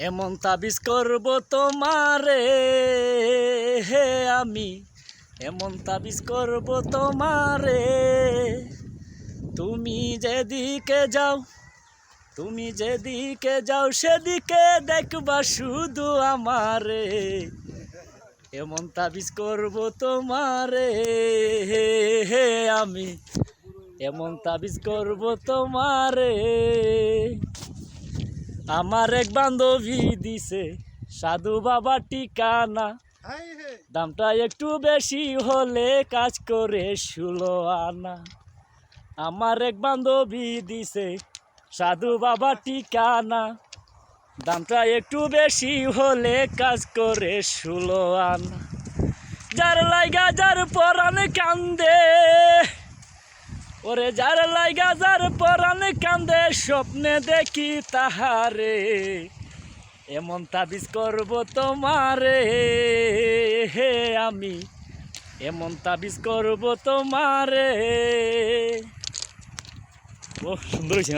এমন তাবিজ করব তোমারে, হে আমি। এমন তাবিজ করব তোমারে, তুমি যেদিকে যাও, তুমি যেদিকে যাও, সেদিকে দেখবা শুধু আমারে। এমন তাবিজ করব তোমারে, হে আমি। এমন তাবিজ করব তোমারে। আমার এক বান্ধবী দিছে সাধু বাবা ঠিকানা। দামটা একটু বেশি হলে কাজ করে ষোলো আনা। আমার এক বান্ধবী দিছে সাধু বাবা ঠিকানা। দামটা একটু বেশি হলে কাজ করে ষোলো আনা। যার লাইগা যার পরাণ কান্দে ওরে যার লাইগা যার পরাণ কান্দে স্বপ্নে দেখি তাহারে, এমন তাবিজ করব তোমারে। হে আমি, এমন তাবিজ করব তোমারে। ও সুন্দর হয়েছে